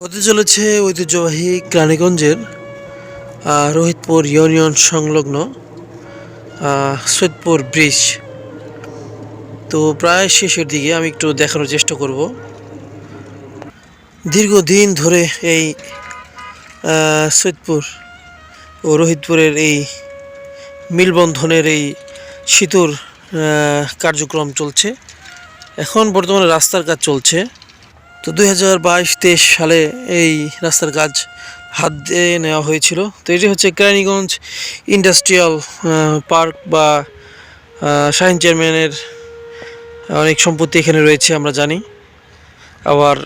হতে চলেছে ঐতিহ্যবাহী কেরানীগঞ্জের রোহিতপুর ইউনিয়ন সংলগ্ন আহ, সৈয়দপুর ব্রিজ। তো প্রায় শেষের দিকে আমি একটু দেখানোর চেষ্টা করব। দীর্ঘদিন ধরে এই আহ, সৈয়দপুর ও রোহিতপুরের এই মিলবন্ধনের এই সেতুর কার্যক্রম চলছে। এখন বর্তমানে রাস্তার কাজ চলছে। তো দুই হাজার বাইশ তেইশ সালে এই রাস্তার কাজ হাত দিয়ে নেওয়া হয়েছিল। তো এটি হচ্ছে কেরানীগঞ্জ ইন্ডাস্ট্রিয়াল পার্ক বা শাহিন চেয়ারম্যানের অনেক সম্পত্তি এখানে রয়েছে আমরা জানি। আবার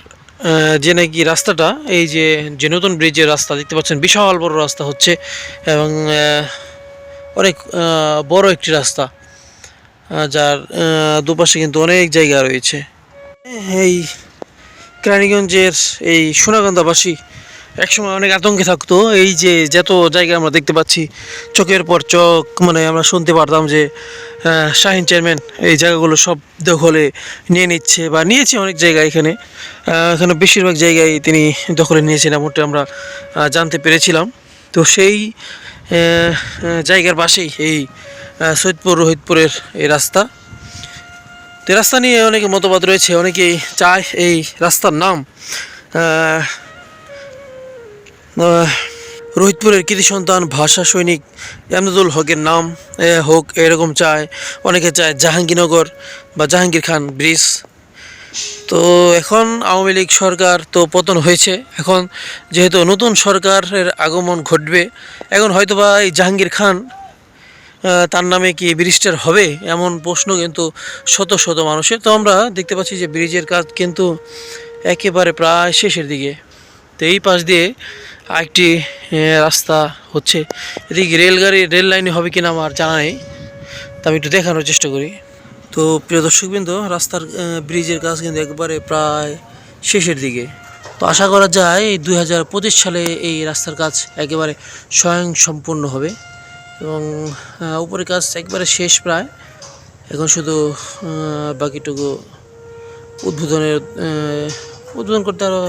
যে নাকি রাস্তাটা, এই যে যে নতুন ব্রিজের রাস্তা দেখতে পাচ্ছেন, বিশাল বড় রাস্তা হচ্ছে এবং অনেক বড় একটি রাস্তা যার দুপাশে কিন্তু অনেক জায়গা রয়েছে। এই কেরানীগঞ্জের এই সোনাগন্ধাবাসী একসময় অনেক আতঙ্কে থাকতো। এই যে যত জায়গা আমরা দেখতে পাচ্ছি, চোখের পর চোখ মানে আমরা শুনতে পারতাম যে শাহিন চেয়ারম্যান এই জায়গাগুলো সব দখলে নিয়ে নিচ্ছে বা নিয়েছে অনেক জায়গায় এখানে। এখানে বেশিরভাগ জায়গায় তিনি দখলে নিয়েছেন এমনটা আমরা জানতে পেরেছিলাম। তো সেই জায়গার পাশেই এই সৈয়দপুর, রোহিতপুরের এই রাস্তা। তো রাস্তা নিয়ে অনেকে মতবাদ রয়েছে, অনেকেই চায় এই রাস্তার নাম। রোহিতপুরের কৃতি সন্তান, ভাষা সৈনিক এমদাদুল হকের নাম হোক, এরকম চায়। অনেকে চায় জাহাঙ্গীরনগর বা জাহাঙ্গীর খান ব্রিজ। তো এখন আওয়ামী লীগ সরকার তো পতন হয়েছে। এখন যেহেতু নতুন সরকারের আগমন ঘটবে, এখন হয়তোবা এই জাহাঙ্গীর খান তার নামে কি ব্রিজটার হবে এমন প্রশ্ন কিন্তু শত শত মানুষের। তো আমরা দেখতে পাচ্ছি যে ব্রিজের কাজ কিন্তু একেবারে প্রায় শেষের দিকে। তো এই পাশ দিয়ে আরেকটি রাস্তা হচ্ছে। এদিকে রেলগাড়ি, রেল লাইনে হবে কিনা আমার জানা নেই, তা আমি একটু দেখানোর চেষ্টা করি। তো প্রিয় দর্শকবৃন্দ, রাস্তার ব্রিজের কাজ কিন্তু একবারে প্রায় শেষের দিকে। তো আশা করা যায় দুই সালে এই রাস্তার কাজ একেবারে স্বয়ং সম্পূর্ণ হবে। এবং আহ, উপরের কাজ একবারে শেষ প্রায়। এখন শুধু বাকিটুকু উদ্বোধনের উদ্বোধন করতে আরও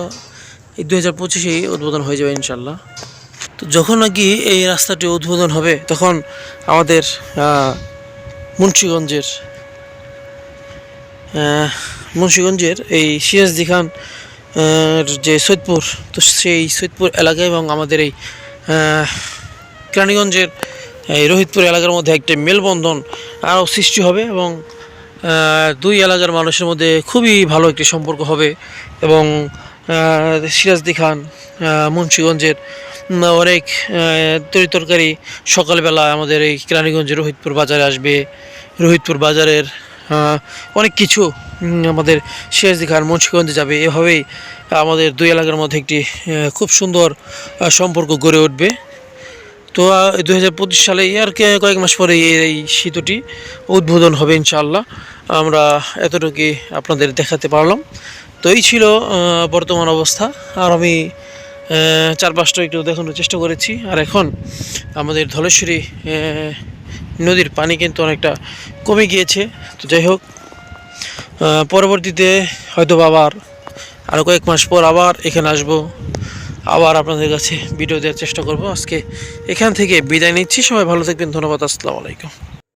এই দু হাজার পঁচিশেই উদ্বোধন হয়ে যাবে ইনশাল্লাহ তো যখন নাকি এই রাস্তাটি উদ্বোধন হবে তখন আমাদের মুন্সিগঞ্জের মুন্সিগঞ্জের এই সিরাজদি খান যে সৈদপুর তো সেই সৈদপুর এলাকা এবং আমাদের এই কেরানীগঞ্জের এই রোহিতপুর এলাকার মধ্যে একটি মেলবন্ধন আরও সৃষ্টি হবে এবং দুই এলাকার মানুষের মধ্যে খুবই ভালো একটি সম্পর্ক হবে এবং সিরাজদি খান মুন্সিগঞ্জের অনেক তরি তরকারি সকালবেলা আমাদের এই কেরানীগঞ্জের রোহিতপুর বাজারে আসবে। রোহিতপুর বাজারের অনেক কিছু আমাদের সিরাজদি খান মুন্সিগঞ্জে যাবে। এভাবেই আমাদের দুই এলাকার মধ্যে একটি খুব সুন্দর সম্পর্ক গড়ে উঠবে। তো দু হাজার পঁচিশ সালে আর কয়েক মাস পরে এই সেতুটি উদ্বোধন হবে ইনশাআল্লাহ। আমরা এতটুকুই আপনাদের দেখাতে পারলাম। তো এই ছিল বর্তমান অবস্থা। আর আমি আহ, চারপাশটা একটু দেখানোর চেষ্টা করেছি। আর এখন আমাদের ধলেশ্বরী নদীর পানি কিন্তু অনেকটা কমে গিয়েছে। তো যাই হোক পরবর্তীতে হয়তো আবার আরও কয়েক মাস পর আবার এখানে আসব। আবার আপনাদের কাছে ভিডিও দেওয়ার চেষ্টা করব। আজকে এখান থেকে বিদায় নিচ্ছি। সবাই ভালো থাকবেন। ধন্যবাদ। আসসালামু আলাইকুম।